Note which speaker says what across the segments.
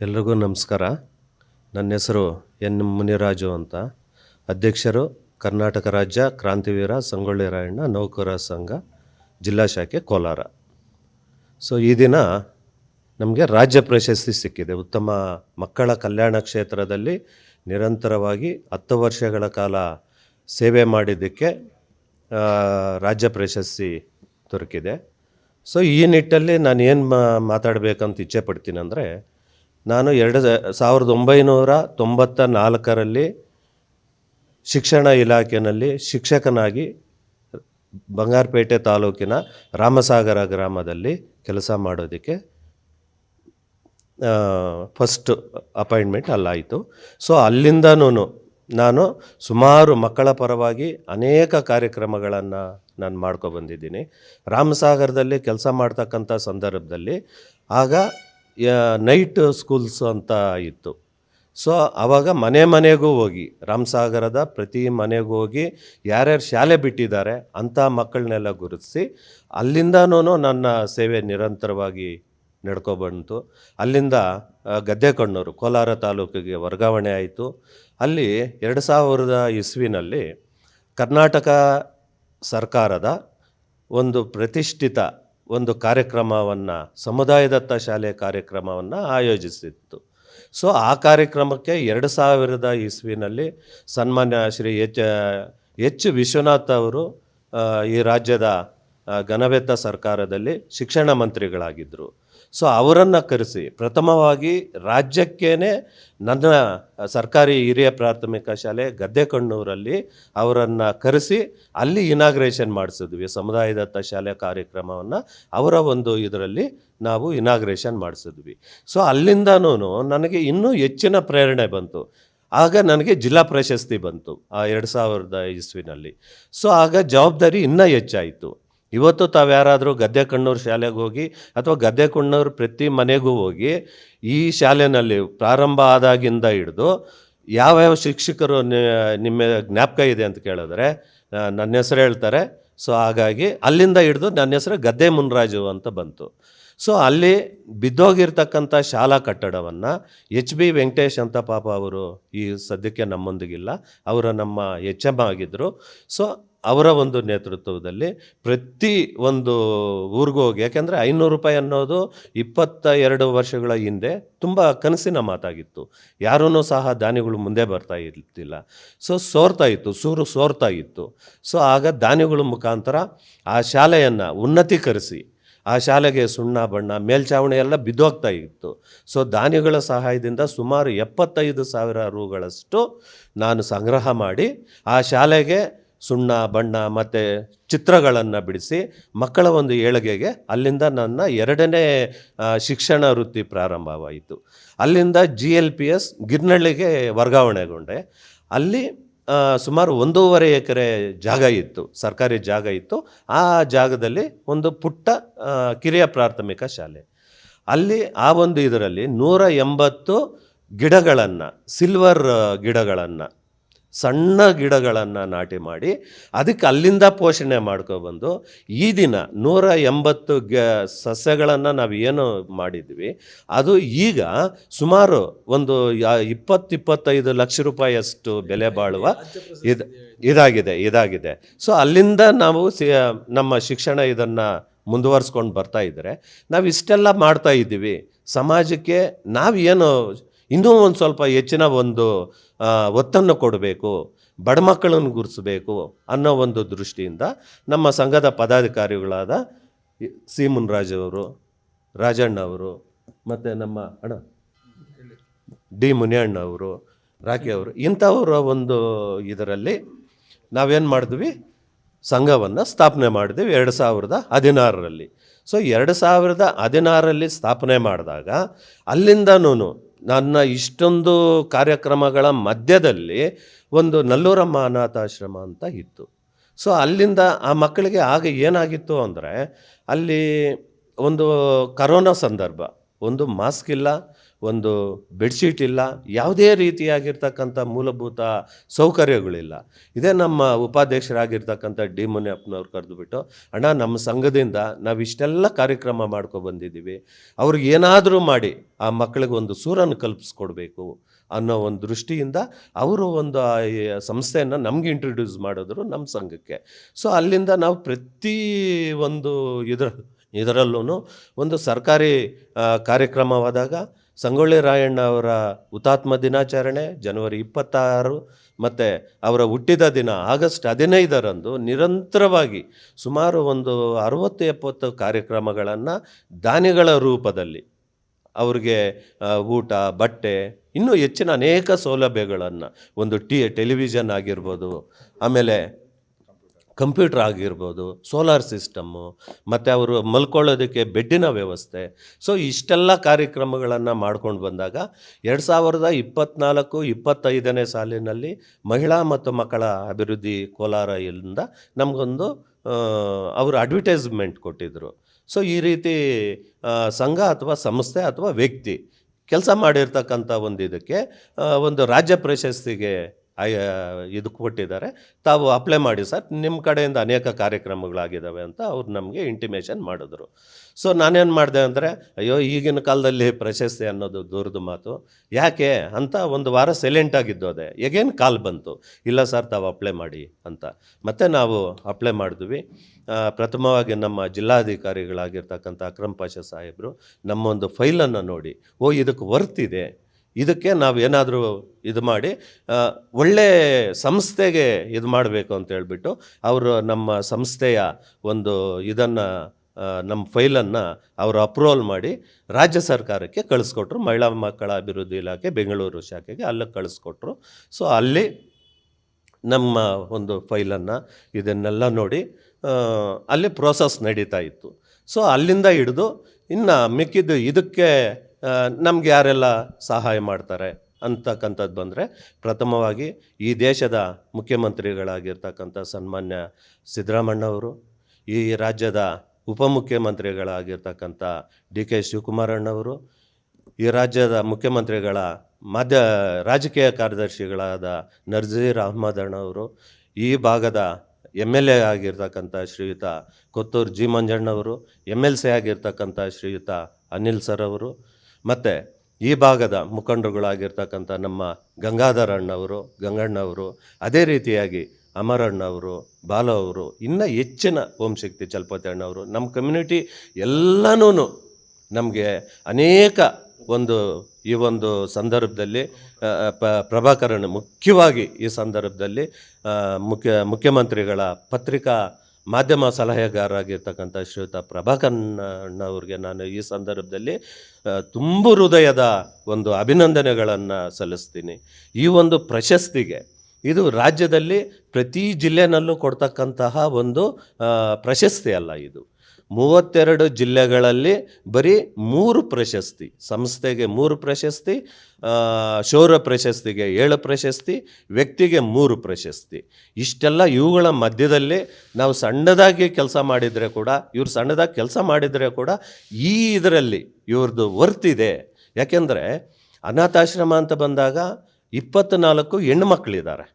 Speaker 1: ಎಲ್ರಿಗೂ ನಮಸ್ಕಾರ. ನನ್ನ ಹೆಸರು ಎನ್ ಮುನಿರಾಜು ಅಂತ. ಅಧ್ಯಕ್ಷರು ಕರ್ನಾಟಕ ರಾಜ್ಯ ಕ್ರಾಂತಿವೀರ ಸಂಗೊಳ್ಳಿ ರಾಯಣ್ಣ, ನೌಕರ ಸಂಘ, ಜಿಲ್ಲಾ ಶಾಖೆ ಕೋಲಾರ. ಸೊ ಈ ದಿನ ನಮಗೆ ರಾಜ್ಯ ಪ್ರಶಸ್ತಿ ಸಿಕ್ಕಿದೆ. ಉತ್ತಮ ಮಕ್ಕಳ ಕಲ್ಯಾಣ ಕ್ಷೇತ್ರದಲ್ಲಿ ನಿರಂತರವಾಗಿ ಹತ್ತು ವರ್ಷಗಳ ಕಾಲ ಸೇವೆ ಮಾಡಿದ್ದಕ್ಕೆ ರಾಜ್ಯ ಪ್ರಶಸ್ತಿ ದೊರಕಿದೆ. ಸೊ ಈ ನಿಟ್ಟಲ್ಲಿ ನಾನು ಏನು ಮಾತಾಡಬೇಕಂತ ಇಚ್ಛೆ ಪಡ್ತೀನಿ ಅಂದರೆ ನಾನು ಎರಡು ಸಾವಿರದ ಒಂಬೈನೂರ ತೊಂಬತ್ತ ನಾಲ್ಕರಲ್ಲಿ ಶಿಕ್ಷಣ ಇಲಾಖೆಯಲ್ಲಿ ಶಿಕ್ಷಕನಾಗಿ ಬಂಗಾರಪೇಟೆ ತಾಲೂಕಿನ ರಾಮಸಾಗರ ಗ್ರಾಮದಲ್ಲಿ ಕೆಲಸ ಮಾಡೋದಕ್ಕೆ ಫಸ್ಟ್ ಅಪಾಯಿಂಟ್ಮೆಂಟ್ ಅಲ್ಲಾಯಿತು. ಸೊ ಅಲ್ಲಿಂದನೂ ನಾನು ಸುಮಾರು ಮಕ್ಕಳ ಪರವಾಗಿ ಅನೇಕ ಕಾರ್ಯಕ್ರಮಗಳನ್ನು ನಾನು ಮಾಡ್ಕೊಬಂದಿದ್ದೀನಿ ರಾಮಸಾಗರದಲ್ಲಿ ಕೆಲಸ ಮಾಡ್ತಕ್ಕಂಥ ಸಂದರ್ಭದಲ್ಲಿ ಆಗ ನೈಟ್ ಸ್ಕೂಲ್ಸ್ ಅಂತ ಇತ್ತು. ಸೊ ಆವಾಗ ಮನೆ ಮನೆಗೂ ಹೋಗಿ, ರಾಮಸಾಗರದ ಪ್ರತಿ ಮನೆಗೂ ಹೋಗಿ ಯಾರ್ಯಾರು ಶಾಲೆ ಬಿಟ್ಟಿದ್ದಾರೆ ಅಂಥ ಮಕ್ಕಳನ್ನೆಲ್ಲ ಗುರುತಿಸಿ ಅಲ್ಲಿಂದನೂ ನನ್ನ ಸೇವೆ ನಿರಂತರವಾಗಿ ನಡ್ಕೊಬಂತು. ಅಲ್ಲಿಂದ ಗದ್ದೆ ಗದ್ದೆಕಣ್ಣೂರು, ಕೋಲಾರ ತಾಲೂಕಿಗೆ ವರ್ಗಾವಣೆ ಆಯಿತು. ಅಲ್ಲಿ ಎರಡು ಸಾವಿರದ ಇಸ್ವಿನಲ್ಲಿ ಕರ್ನಾಟಕ ಸರ್ಕಾರದ ಒಂದು ಪ್ರತಿಷ್ಠಿತ ಒಂದು ಕಾರ್ಯಕ್ರಮವನ್ನು, ಸಮುದಾಯದತ್ತ ಶಾಲೆ ಕಾರ್ಯಕ್ರಮವನ್ನು ಆಯೋಜಿಸಿತ್ತು. ಸೊ, ಆ ಕಾರ್ಯಕ್ರಮಕ್ಕೆ ಎರಡು ಸಾವಿರದ ಇಸ್ವಿನಲ್ಲಿ ಸನ್ಮಾನ್ಯ ಶ್ರೀ ಎಚ್ ಎಚ್ ವಿಶ್ವನಾಥ್ ಅವರು ಈ ರಾಜ್ಯದ ಘನವೆತ್ತ ಸರ್ಕಾರದಲ್ಲಿ ಶಿಕ್ಷಣ ಮಂತ್ರಿಗಳಾಗಿದ್ದರು ಸೊ ಅವರನ್ನು ಕರೆಸಿ. ಪ್ರಥಮವಾಗಿ ರಾಜ್ಯಕ್ಕೇ ನನ್ನ ಸರ್ಕಾರಿ ಹಿರಿಯ ಪ್ರಾಥಮಿಕ ಶಾಲೆ ಗದ್ದೆಕಣ್ಣೂರಲ್ಲಿ ಅವರನ್ನು ಕರೆಸಿ ಅಲ್ಲಿ ಇನಾಗ್ರೇಷನ್ ಮಾಡಿಸಿದ್ವಿ. ಸಮುದಾಯದತ್ತ ಶಾಲೆ ಕಾರ್ಯಕ್ರಮವನ್ನು ಅವರ ಒಂದು ಇದರಲ್ಲಿ ನಾವು ಇನಾಗ್ರೇಷನ್ ಮಾಡಿಸಿದ್ವಿ. ಸೊ ಅಲ್ಲಿಂದನೂ ನನಗೆ ಇನ್ನೂ ಹೆಚ್ಚಿನ ಪ್ರೇರಣೆ ಬಂತು. ಆಗ ನನಗೆ ಜಿಲ್ಲಾ ಪ್ರಶಸ್ತಿ ಬಂತು, ಆ ಎರಡು ಸಾವಿರದ ಇಸ್ವಿನಲ್ಲಿ. ಸೊ ಆಗ ಜವಾಬ್ದಾರಿ ಇನ್ನೂ ಹೆಚ್ಚಾಯಿತು. ಇವತ್ತು ತಾವು ಯಾರಾದರೂ ಗದ್ದೆ ಕಣ್ಣೂರು ಶಾಲೆಗೆ ಹೋಗಿ ಅಥವಾ ಗದ್ದೆ ಕಣ್ಣೂರು ಪ್ರತಿ ಮನೆಗೂ ಹೋಗಿ ಈ ಶಾಲೆಯಲ್ಲಿ ಪ್ರಾರಂಭ ಆದಾಗಿಂದ ಹಿಡಿದು ಯಾವ್ಯಾವ ಶಿಕ್ಷಕರು ನಿಮ್ಮ ಜ್ಞಾಪಕ ಇದೆ ಅಂತ ಕೇಳಿದ್ರೆ ನನ್ನ ಹೆಸರು ಹೇಳ್ತಾರೆ. ಸೊ, ಹಾಗಾಗಿ ಅಲ್ಲಿಂದ ಹಿಡಿದು ನನ್ನ ಹೆಸರು ಗದ್ದೆ ಮುನ್ರಾಜು ಅಂತ ಬಂತು. ಸೊ, ಅಲ್ಲಿ ಬಿದ್ದೋಗಿರ್ತಕ್ಕಂಥ ಶಾಲಾ ಕಟ್ಟಡವನ್ನು ಎಚ್ ಬಿ ವೆಂಕಟೇಶ್ ಅಂತ ಪಾಪ ಅವರು ಈ ಸದ್ಯಕ್ಕೆ ನಮ್ಮೊಂದಿಗಿಲ್ಲ. ಅವರು ನಮ್ಮ ಎಚ್ ಎಂ ಆಗಿದ್ದರು ಸೊ ಅವರ ಒಂದು ನೇತೃತ್ವದಲ್ಲಿ ಪ್ರತಿ ಒಂದು ಊರಿಗೂ ಹೋಗಿ, ಯಾಕೆಂದರೆ ಐನೂರು ರೂಪಾಯಿ ಅನ್ನೋದು ಇಪ್ಪತ್ತ ಎರಡು ವರ್ಷಗಳ ಹಿಂದೆ ತುಂಬ ಕನಸಿನ ಮಾತಾಗಿತ್ತು. ಯಾರೂ ಸಹ ದಾನಿಗಳು ಮುಂದೆ ಬರ್ತಾ ಇರ್ತಿಲ್ಲ. ಸೊ ಸೋರ್ತಾ ಇತ್ತು, ಸೂರು ಸೋರ್ತಾ ಇತ್ತು. ಸೊ ಆಗ ದಾನಿಗಳ ಮುಖಾಂತರ ಆ ಶಾಲೆಯನ್ನು ಉನ್ನತೀಕರಿಸಿ, ಆ ಶಾಲೆಗೆ ಸುಣ್ಣ, ಬಣ್ಣ ಮೇಲ್ಛಾವಣಿ ಎಲ್ಲ ಬಿದ್ದೋಗ್ತಾ ಇತ್ತು. ಸೊ ದಾನಿಗಳ ಸಹಾಯದಿಂದ ಸುಮಾರು ಎಪ್ಪತ್ತೈದು ಸಾವಿರ ರೂಗಳಷ್ಟು ನಾನು ಸಂಗ್ರಹ ಮಾಡಿ ಆ ಶಾಲೆಗೆ ಸುಣ್ಣ, ಬಣ್ಣ ಮತ್ತು ಚಿತ್ರಗಳನ್ನು ಬಿಡಿಸಿ ಮಕ್ಕಳ ಒಂದು ಏಳಿಗೆಗೆ ಅಲ್ಲಿಂದ ನನ್ನ ಎರಡನೇ ಶಿಕ್ಷಣ ವೃತ್ತಿ ಪ್ರಾರಂಭವಾಯಿತು. ಅಲ್ಲಿಂದ ಜಿ ಎಲ್ ಪಿ ಎಸ್ ಗಿರ್ನಳ್ಳಿಗೆ ವರ್ಗಾವಣೆಗೊಂಡೆ. ಅಲ್ಲಿ ಸುಮಾರು ಒಂದೂವರೆ ಎಕರೆ ಜಾಗ ಇತ್ತು, ಸರ್ಕಾರಿ ಜಾಗ ಇತ್ತು. ಆ ಜಾಗದಲ್ಲಿ ಒಂದು ಪುಟ್ಟ ಕಿರಿಯ ಪ್ರಾಥಮಿಕ ಶಾಲೆ. ಅಲ್ಲಿ ಆ ಒಂದು ಇದರಲ್ಲಿ ನೂರ ಎಂಬತ್ತು ಗಿಡಗಳನ್ನು ಸಿಲ್ವರ್ ಗಿಡಗಳನ್ನು ಸಣ್ಣ ಗಿಡಗಳನ್ನು ನಾಟಿ ಮಾಡಿ ಅದಕ್ಕೆ ಅಲ್ಲಿಂದ ಪೋಷಣೆ ಮಾಡ್ಕೊಬಂದು ಈ ದಿನ ನೂರ ಎಂಬತ್ತು ಗ ಸಸ್ಯಗಳನ್ನು ನಾವು ಏನು ಮಾಡಿದ್ವಿ, ಅದು ಈಗ ಸುಮಾರು ಒಂದು ಇಪ್ಪತ್ತಿಪ್ಪತ್ತೈದು ಲಕ್ಷ ರೂಪಾಯಿಯಷ್ಟು ಬೆಲೆ ಬಾಳುವ ಇದು ಇದಾಗಿದೆ ಇದಾಗಿದೆ. ಸೊ ಅಲ್ಲಿಂದ ನಾವು ಸಿ, ನಮ್ಮ ಶಿಕ್ಷಣ ಇದನ್ನು ಮುಂದುವರಿಸ್ಕೊಂಡು ಬರ್ತಾ ಇದ್ದರೆ ನಾವು ಇಷ್ಟೆಲ್ಲ ಮಾಡ್ತಾ ಇದ್ದೀವಿ. ಸಮಾಜಕ್ಕೆ ನಾವು ಏನು ಇನ್ನೂ ಒಂದು ಸ್ವಲ್ಪ ಹೆಚ್ಚಿನ ಒಂದು ಒತ್ತನ್ನು ಕೊಡಬೇಕು, ಬಡ ಮಕ್ಕಳನ್ನು ಗುರುಸಬೇಕು ಅನ್ನೋ ಒಂದು ದೃಷ್ಟಿಯಿಂದ ನಮ್ಮ ಸಂಘದ ಪದಾಧಿಕಾರಿಗಳಾದ ಸಿ ಮುನ್ರಾಜ್ ಅವರು, ರಾಜಣ್ಣ ಅವರು, ಮತ್ತು ನಮ್ಮ ಅಣ್ಣ ಡಿ ಮುನಿಯಣ್ಣ ಅವರು, ರಾಕಿ ಅವರು, ಇಂಥವರ ಒಂದು ಇದರಲ್ಲಿ ನಾವೇನು ಮಾಡಿದ್ವಿ? ಸಂಘವನ್ನು ಸ್ಥಾಪನೆ ಮಾಡಿದ್ವಿ ಎರಡು ಸಾವಿರದ ಹದಿನಾರರಲ್ಲಿ. ಸೊ ಎರಡು ಸಾವಿರದ ಹದಿನಾರರಲ್ಲಿ ಸ್ಥಾಪನೆ ಮಾಡಿದಾಗ ಅಲ್ಲಿಂದನೂ ನನ್ನ ಇಷ್ಟೊಂದು ಕಾರ್ಯಕ್ರಮಗಳ ಮಧ್ಯದಲ್ಲಿ ಒಂದು ನಲ್ಲೂರಮ್ಮ ಅನಾಥಾಶ್ರಮ ಅಂತ ಇತ್ತು. ಸೊ, ಅಲ್ಲಿಂದ ಆ ಮಕ್ಕಳಿಗೆ ಆಗ ಏನಾಗಿತ್ತು ಅಂದರೆ ಅಲ್ಲಿ ಒಂದು ಕರೋನಾ ಸಂದರ್ಭ, ಒಂದು ಮಾಸ್ಕ್ ಇಲ್ಲ ಒಂದು ಬೆಡ್ಶೀಟ್ ಇಲ್ಲ, ಯಾವುದೇ ರೀತಿಯಾಗಿರ್ತಕ್ಕಂಥ ಮೂಲಭೂತ ಸೌಕರ್ಯಗಳಿಲ್ಲ. ಇದೇ ನಮ್ಮ ಉಪಾಧ್ಯಕ್ಷರಾಗಿರ್ತಕ್ಕಂಥ ಡಿ ಮುನಿಯಪ್ಪನವ್ರು ಕರೆದುಬಿಟ್ಟು, ಅಣ್ಣ, ನಮ್ಮ ಸಂಘದಿಂದ ನಾವು ಇಷ್ಟೆಲ್ಲ ಕಾರ್ಯಕ್ರಮ ಮಾಡ್ಕೊ ಬಂದಿದ್ದೀವಿ. ಅವ್ರಿಗೆ ಏನಾದರೂ ಮಾಡಿ, ಆ ಮಕ್ಕಳಿಗೆ ಒಂದು ಸೂರನ್ನು ಕಲ್ಪಿಸ್ಕೊಡ್ಬೇಕು ಅನ್ನೋ ಒಂದು ದೃಷ್ಟಿಯಿಂದ ಅವರು ಒಂದು ಸಂಸ್ಥೆಯನ್ನು ನಮಗೆ ಇಂಟ್ರೊಡ್ಯೂಸ್ ಮಾಡಿದ್ರು ನಮ್ಮ ಸಂಘಕ್ಕೆ. ಸೊ ಅಲ್ಲಿಂದ ನಾವು ಪ್ರತಿ ಒಂದು ಇದರ ಇದರಲ್ಲೂ ಒಂದು ಸರ್ಕಾರಿ ಕಾರ್ಯಕ್ರಮವಾದಾಗ ಸಂಗೊಳ್ಳಿ ರಾಯಣ್ಣ ಅವರ ಹುತಾತ್ಮ ದಿನಾಚರಣೆ ಜನವರಿ ಇಪ್ಪತ್ತಾರು ಮತ್ತು ಅವರ ಹುಟ್ಟಿದ ದಿನ ಆಗಸ್ಟ್ ಹದಿನೈದರಂದು ನಿರಂತರವಾಗಿ ಸುಮಾರು ಒಂದು ಅರುವತ್ತು ಎಪ್ಪತ್ತು ಕಾರ್ಯಕ್ರಮಗಳನ್ನು ದಾನಿಗಳ ರೂಪದಲ್ಲಿ ಅವ್ರಿಗೆ ಊಟ, ಬಟ್ಟೆ, ಇನ್ನೂ ಹೆಚ್ಚಿನ ಅನೇಕ ಸೌಲಭ್ಯಗಳನ್ನು, ಒಂದು ಟಿ, ಟೆಲಿವಿಷನ್ ಆಗಿರ್ಬೋದು, ಆಮೇಲೆ ಕಂಪ್ಯೂಟರ್ ಆಗಿರ್ಬೋದು, ಸೋಲಾರ್ ಸಿಸ್ಟಮ್ಮು, ಮತ್ತು ಅವರು ಮಲ್ಕೊಳ್ಳೋದಕ್ಕೆ ಬೆಡ್ಡಿನ ವ್ಯವಸ್ಥೆ. ಸೊ, ಇಷ್ಟೆಲ್ಲ ಕಾರ್ಯಕ್ರಮಗಳನ್ನು ಮಾಡ್ಕೊಂಡು ಬಂದಾಗ ಎರಡು ಸಾವಿರದ ಇಪ್ಪತ್ತ್ನಾಲ್ಕು ಇಪ್ಪತ್ತೈದನೇ ಸಾಲಿನಲ್ಲಿ ಮಹಿಳಾ ಮತ್ತು ಮಕ್ಕಳ ಅಭಿವೃದ್ಧಿ ಕೋಲಾರ ಇಲ್ಲಿಂದ ನಮಗೊಂದು ಅವರು ಅಡ್ವರ್ಟೈಸ್ಮೆಂಟ್ ಕೊಟ್ಟಿದ್ದರು ಸೊ, ಈ ರೀತಿ ಸಂಘ ಅಥವಾ ಸಂಸ್ಥೆ ಅಥವಾ ವ್ಯಕ್ತಿ, ಕೆಲಸ ಮಾಡಿರ್ತಕ್ಕಂಥ ಒಂದು ಇದಕ್ಕೆ ಒಂದು ರಾಜ್ಯ ಪ್ರಶಸ್ತಿಗೆ ಆಯ ಇದು ಕೊಟ್ಟಿದ್ದಾರೆ. ತಾವು ಅಪ್ಲೈ ಮಾಡಿ ಸರ್. ನಿಮ್ಮ ಕಡೆಯಿಂದ ಅನೇಕ ಕಾರ್ಯಕ್ರಮಗಳಾಗಿದ್ದಾವೆ ಅಂತ ಅವ್ರು ನಮಗೆ ಇಂಟಿಮೇಷನ್ ಮಾಡಿದ್ರು. ಸೊ ನಾನೇನು ಮಾಡಿದೆ ಅಂದರೆ, ಅಯ್ಯೋ, ಈಗಿನ ಕಾಲದಲ್ಲಿ ಪ್ರಶಸ್ತಿ ಅನ್ನೋದು ದೂರದ ಮಾತು. ಯಾಕೆ ಅಂತ ಒಂದು ವಾರ ಸೈಲೆಂಟ್ ಆಗಿದ್ದೋದೆ ಎಗೇನ್ ಕಾಲ್ ಬಂತು. ಇಲ್ಲ ಸರ್, ತಾವು ಅಪ್ಲೈ ಮಾಡಿ ಅಂತ. ಮತ್ತು ನಾವು ಅಪ್ಲೈ ಮಾಡಿದ್ವಿ. ಪ್ರಥಮವಾಗಿ ನಮ್ಮ ಜಿಲ್ಲಾಧಿಕಾರಿಗಳಾಗಿರ್ತಕ್ಕಂಥ ಅಕ್ರಮ್ ಪಾಷ ಸಾಹೇಬರು ನಮ್ಮೊಂದು ಫೈಲನ್ನು ನೋಡಿ, ಓ, ಇದಕ್ಕೆ ವರ್ತ್ ಇದೆ. ಇದಕ್ಕೆ ನಾವು ಏನಾದರೂ ಇದು ಮಾಡಿ ಒಳ್ಳೆ ಸಂಸ್ಥೆಗೆ ಇದು ಮಾಡಬೇಕು ಅಂತ ಹೇಳ್ಬಿಟ್ಟು ಅವರು ನಮ್ಮ ಸಂಸ್ಥೆಯ ಒಂದು ಇದನ್ನು ನಮ್ಮ ಫೈಲನ್ನು ಅವರು ಅಪ್ರೂವಲ್ ಮಾಡಿ ರಾಜ್ಯ ಸರ್ಕಾರಕ್ಕೆ ಕಳಿಸ್ಕೊಟ್ರು. ಮಹಿಳಾ ಮಕ್ಕಳ ಅಭಿವೃದ್ಧಿ ಇಲಾಖೆ, ಬೆಂಗಳೂರು ಶಾಖೆಗೆ ಅಲ್ಲಿಗೆ ಕಳಿಸ್ಕೊಟ್ರು. ಸೊ, ಅಲ್ಲಿ ನಮ್ಮ ಒಂದು ಫೈಲನ್ನು ಇದನ್ನೆಲ್ಲ ನೋಡಿ ಅಲ್ಲಿ ಪ್ರೋಸೆಸ್ ನಡೀತಾ ಇತ್ತು. ಸೊ, ಅಲ್ಲಿಂದ ಹಿಡಿದು ಇನ್ನು ಮಿಕ್ಕಿದ್ದು ಇದಕ್ಕೆ ನಮ್ಗೆ ಯಾರೆಲ್ಲ ಸಹಾಯ ಮಾಡ್ತಾರೆ ಅಂತಕ್ಕಂಥದ್ದು ಬಂದರೆ ಪ್ರಥಮವಾಗಿ ಈ ದೇಶದ ಮುಖ್ಯಮಂತ್ರಿಗಳಾಗಿರ್ತಕ್ಕಂಥ ಸನ್ಮಾನ್ಯ ಸಿದ್ದರಾಮಣ್ಣವರು ಈ ರಾಜ್ಯದ ಉಪಮುಖ್ಯಮಂತ್ರಿಗಳಾಗಿರ್ತಕ್ಕಂಥ ಡಿ ಕೆ ಶಿವಕುಮಾರಣ್ಣವರು, ಈ ರಾಜ್ಯದ ಮುಖ್ಯಮಂತ್ರಿಗಳ ಮಾಧ್ಯ ರಾಜಕೀಯ ಕಾರ್ಯದರ್ಶಿಗಳಾದ ನರ್ಜೀರ್ ಅಹ್ಮದ್ ಅಣ್ಣವರು ಈ ಭಾಗದ ಎಂ ಎಲ್ ಎ ಆಗಿರ್ತಕ್ಕಂಥ ಶ್ರೀಯುತ ಕೊತ್ತೂರು ಜಿ ಮಂಜಣ್ಣವರು ಎಂ ಎಲ್ ಸಿ ಆಗಿರ್ತಕ್ಕಂಥ ಶ್ರೀಯುತ ಅನಿಲ್ ಸರ್ ಅವರು ಮತ್ತು ಈ ಭಾಗದ ಮುಖಂಡರುಗಳಾಗಿರ್ತಕ್ಕಂಥ ನಮ್ಮ ಗಂಗಾಧರ ಅಣ್ಣವರು ಗಂಗಣ್ಣವರು ಅದೇ ರೀತಿಯಾಗಿ ಅಮರಣ್ಣವರು ಬಾಲ ಅವರು, ಇನ್ನೂ ಹೆಚ್ಚಿನ ಓಂಶಕ್ತಿ ಚಲಪತಿ ಅಣ್ಣವರು ನಮ್ಮ ಕಮ್ಯುನಿಟಿ ಎಲ್ಲನೂ ನಮಗೆ ಅನೇಕ ಒಂದು ಈ ಒಂದು ಸಂದರ್ಭದಲ್ಲಿ ಪ, ಪ್ರಭಾಕರನ್ ಮುಖ್ಯವಾಗಿ ಈ ಸಂದರ್ಭದಲ್ಲಿ ಮುಖ್ಯ, ಮುಖ್ಯಮಂತ್ರಿಗಳ ಪತ್ರಿಕಾ ಮಾಧ್ಯಮ ಸಲಹೆಗಾರರಾಗಿರ್ತಕ್ಕಂಥ ಶ್ರೀಯುತ ಪ್ರಭಾಕರ್ನವ್ರಿಗೆ ನಾನು ಈ ಸಂದರ್ಭದಲ್ಲಿ ತುಂಬು ಹೃದಯದ ಒಂದು ಅಭಿನಂದನೆಗಳನ್ನು ಸಲ್ಲಿಸ್ತೀನಿ. ಈ ಒಂದು ಪ್ರಶಸ್ತಿಗೆ ಇದು ರಾಜ್ಯದಲ್ಲಿ ಪ್ರತಿ ಜಿಲ್ಲೆನಲ್ಲೂ ಕೊಡ್ತಕ್ಕಂತಹ ಒಂದು ಪ್ರಶಸ್ತಿ ಅಲ್ಲ ಇದು. ಮೂವತ್ತೆರಡು ಜಿಲ್ಲೆಗಳಲ್ಲಿ ಬರೀ ಮೂರು ಪ್ರಶಸ್ತಿ, ಸಂಸ್ಥೆಗೆ ಮೂರು ಪ್ರಶಸ್ತಿ ಶೌರ್ಯ ಪ್ರಶಸ್ತಿಗೆ ಏಳು ಪ್ರಶಸ್ತಿ, ವ್ಯಕ್ತಿಗೆ ಮೂರು ಪ್ರಶಸ್ತಿ. ಇಷ್ಟೆಲ್ಲ ಇವುಗಳ ಮಧ್ಯದಲ್ಲಿ ನಾವು ಸಣ್ಣದಾಗಿ ಕೆಲಸ ಮಾಡಿದರೆ ಕೂಡ, ಇವ್ರು ಸಣ್ಣದಾಗಿ ಕೆಲಸ ಮಾಡಿದರೆ ಕೂಡ ಈ ಇದರಲ್ಲಿ ಇವ್ರದ್ದು ವರ್ತಿದೆ ಯಾಕೆಂದರೆ ಅನಾಥಾಶ್ರಮ ಅಂತ ಬಂದಾಗ ಇಪ್ಪತ್ತ್ನಾಲ್ಕು ಹೆಣ್ಣು ಮಕ್ಕಳಿದ್ದಾರೆ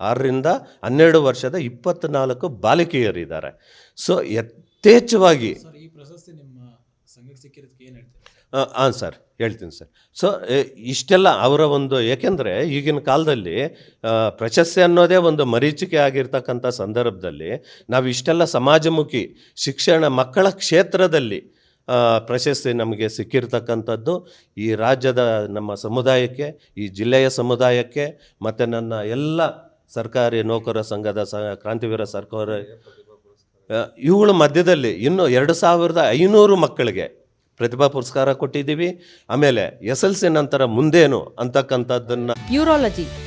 Speaker 1: ಆರರಿಂದ ಹನ್ನೆರಡು ವರ್ಷದ ಇಪ್ಪತ್ತ್ನಾಲ್ಕು ಬಾಲಕಿಯರಿದ್ದಾರೆ. ಸೊ ಯಥೇಚ್ಛವಾಗಿ.
Speaker 2: ಈ ಪ್ರಶಸ್ತಿ ನಿಮ್ಮ
Speaker 1: ಹಾಂ ಸರ್ ಹೇಳ್ತೀನಿ ಸರ್. ಸೊ ಇಷ್ಟೆಲ್ಲ ಅವರ ಒಂದು ಏಕೆಂದರೆ ಈಗಿನ ಕಾಲದಲ್ಲಿ ಪ್ರಶಸ್ತಿ ಅನ್ನೋದೇ ಒಂದು ಮರೀಚಿಕೆ ಆಗಿರ್ತಕ್ಕಂಥ ಸಂದರ್ಭದಲ್ಲಿ ನಾವು ಇಷ್ಟೆಲ್ಲ ಸಮಾಜಮುಖಿ ಶಿಕ್ಷಣ ಮಕ್ಕಳ ಕ್ಷೇತ್ರದಲ್ಲಿ ಪ್ರಶಸ್ತಿ ನಮಗೆ ಸಿಕ್ಕಿರ್ತಕ್ಕಂಥದ್ದು ಈ ರಾಜ್ಯದ ನಮ್ಮ ಸಮುದಾಯಕ್ಕೆ ಈ ಜಿಲ್ಲೆಯ ಸಮುದಾಯಕ್ಕೆ ಮತ್ತು ನನ್ನ ಎಲ್ಲ ಸರ್ಕಾರಿ ನೌಕರ ಸಂಘದ ಸ ಕ್ರಾಂತಿವೀರ ಸರ್ಕಾರ ಇವುಗಳ ಮಧ್ಯದಲ್ಲಿ ಇನ್ನು ಎರಡು ಸಾವಿರದ ಐನೂರು ಮಕ್ಕಳಿಗೆ ಪ್ರತಿಭಾ ಪುರಸ್ಕಾರ ಕೊಟ್ಟಿದ್ದೀವಿ. ಆಮೇಲೆ ಎಸ್ ಎಲ್ ಸಿ ನಂತರ ಮುಂದೇನು ಅಂತಕ್ಕಂಥದ್ದನ್ನು
Speaker 3: ಯೂರಾಲಜಿ.